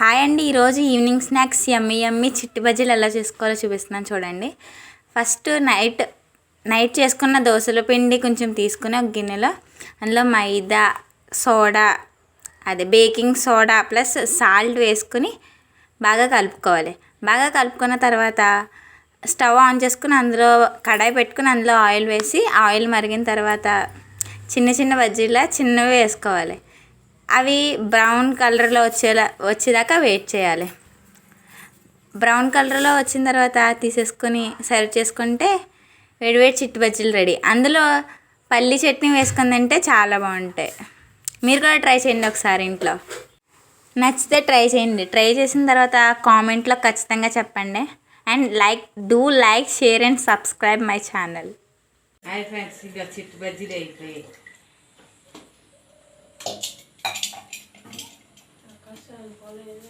Hi అండి ఈరోజు evening snacks ఎమ్మి ఎమ్మి చిట్టి బజ్జీలు ఎలా చేసుకోవాలో చూపిస్తున్నాను చూడండి. ఫస్ట్ నైట్ నైట్ చేసుకున్న దోశల పిండి కొంచెం తీసుకుని ఒక గిన్నెలో అందులో మైదా సోడా అదే బేకింగ్ సోడా ప్లస్ సాల్ట్ వేసుకుని బాగా కలుపుకోవాలి. బాగా కలుపుకున్న తర్వాత స్టవ్ ఆన్ చేసుకుని అందులో కడాయి పెట్టుకుని అందులో ఆయిల్ వేసి ఆయిల్ మరిగిన తర్వాత చిన్న చిన్న బజ్జీలా చిన్నవి వేసుకోవాలి. అవి బ్రౌన్ కలర్లో వచ్చేలా వచ్చేదాకా వెయిట్ చేయాలి. బ్రౌన్ కలర్లో వచ్చిన తర్వాత తీసేసుకొని సర్వ్ చేసుకుంటే వేడివేడి చిట్టి బజ్జీలు రెడీ. అందులో పల్లి చట్నీ వేసుకొని తింటే చాలా బాగుంటాయి. మీరు కూడా ట్రై చేయండి ఒకసారి ఇంట్లో. నచ్చితే ట్రై చేయండి. ట్రై చేసిన తర్వాత కామెంట్లో ఖచ్చితంగా చెప్పండి. And like do like share and subscribe my channel. Hi friends ఇక చిట్టు బజ్జీలు అయిపోయాయి. 好累累